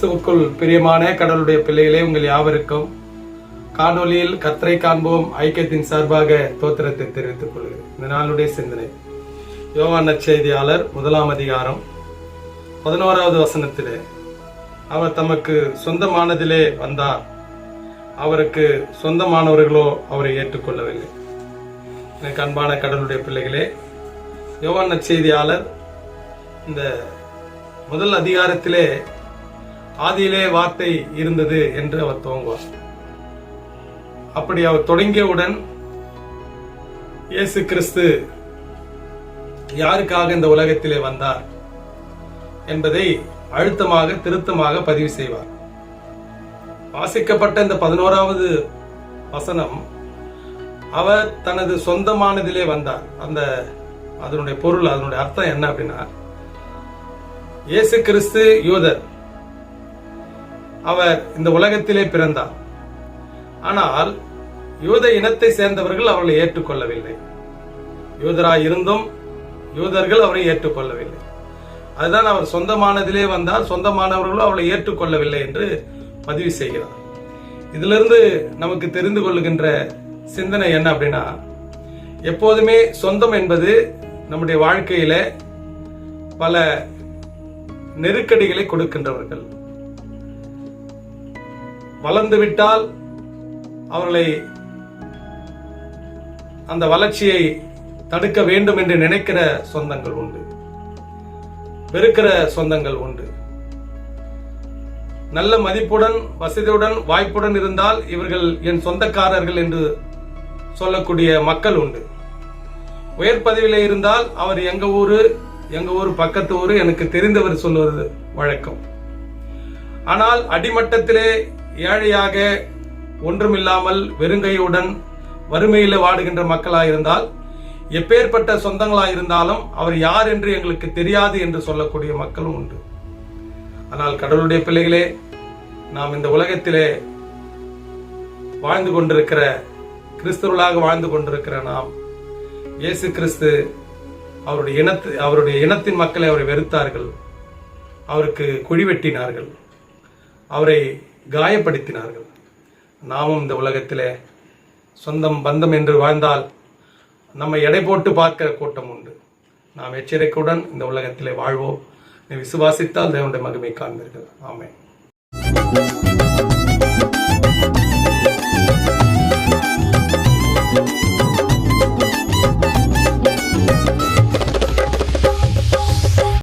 கிறிஸ்துவுக்குள் பிரியமான கடவுளுடைய பிள்ளைகளே உங்கள் யாவருக்கும் காணொலியில் கத்தரை காண்போம் ஐக்கியத்தின் சார்பாக தோத்திரத்தை தெரிவித்துக் கொள்கிறேன். இந்த நாளுடைய சிந்தனை. யோவான் நற்செய்தியாளர் முதலாம் அதிகாரம் பதினோராவது வசனத்திலே அவர் தமக்கு சொந்தமானதிலே வந்தார். அவருக்கு சொந்தமானவர்களோ அவரை ஏற்றுக்கொள்ளவில்லை. எனக்கு அன்பான கடவுளுடைய பிள்ளைகளே யோவான் நற்செய்தியாளர் இந்த முதல் அதிகாரத்திலே ஆதியிலே வார்த்தை இருந்தது என்று அவர் துவங்குவார். அப்படி அவர் தொடங்கியவுடன் இயேசு கிறிஸ்து யாருக்காக இந்த உலகத்திலே வந்தார் என்பதை அழுத்தமாக திருத்தமாக பதிவு செய்வார். வாசிக்கப்பட்ட இந்த பதினோராவது வசனம் அவர் தனது சொந்தமானதிலே வந்தார். அந்த அதனுடைய பொருள் அதனுடைய அர்த்தம் என்ன அப்படின்னா இயேசு கிறிஸ்து யூதர். அவர் இந்த உலகத்திலே பிறந்தார். ஆனால் யூத இனத்தை சேர்ந்தவர்கள் அவர்களை ஏற்றுக்கொள்ளவில்லை. யூதராய் இருந்தும் யூதர்கள் அவரை ஏற்றுக்கொள்ளவில்லை. அதுதான் அவர் சொந்தமானதிலே வந்தால் சொந்தமானவர்களும் அவளை ஏற்றுக்கொள்ளவில்லை என்று பதிவு செய்கிறார். இதிலிருந்து நமக்கு தெரிந்து கொள்ளுகின்ற சிந்தனை என்ன அப்படின்னா எப்போதுமே சொந்தம் என்பது நம்முடைய வாழ்க்கையில பல நெருக்கடிகளை கொடுக்கின்றவர்கள். வளர்ந்துவிட்டால் அவர்களை அந்த வளர்ச்சியை தடுக்க வேண்டும் என்று நினைக்கிற சொந்தங்கள் உண்டு. வெறுக்கிற சொந்தங்கள் உண்டு. நல்ல மதிப்புடன் வசதியுடன் வாய்ப்புடன் இருந்தால் இவர்கள் என் சொந்தக்காரர்கள் என்று சொல்லக்கூடிய மக்கள் உண்டு. உயர் பதவியில் இருந்தால் அவர் எங்க ஊரு எங்க ஊர் பக்கத்து ஊரு எனக்கு தெரிந்தவர் சொல்வது வழக்கம். ஆனால் அடிமட்டத்திலே ஏழையாக ஒன்றுமில்லாமல் வெறுங்கையுடன் வறுமையில் வாடுகின்ற மக்களாக இருந்தால் எப்பேற்பட்ட சொந்தங்களாயிருந்தாலும் அவர் யார் என்று எங்களுக்கு தெரியாது என்று சொல்லக்கூடிய மக்களும் உண்டு. ஆனால் கடவுளுடைய பிள்ளைகளே நாம் இந்த உலகத்திலே வாழ்ந்து கொண்டிருக்கிற கிறிஸ்தவர்களாக வாழ்ந்து கொண்டிருக்கிற நாம் இயேசு கிறிஸ்து அவருடைய இனத்து அவருடைய இனத்தின் மக்களை அவரை வெறுத்தார்கள். அவருக்கு குழி வெட்டினார்கள். அவரை காயப்படுத்தினார்கள். நாமும் இந்த உலகத்தில் சொந்தம் பந்தம் என்று வாழ்ந்தால் நம்ம எடை போட்டு பார்க்கிற கூட்டம் உண்டு. நாம் எச்சரிக்கையுடன் இந்த உலகத்தில் வாழ்வோம். விசுவாசித்தால் தேவனுடைய மகிமை காண்பீர்கள். ஆமே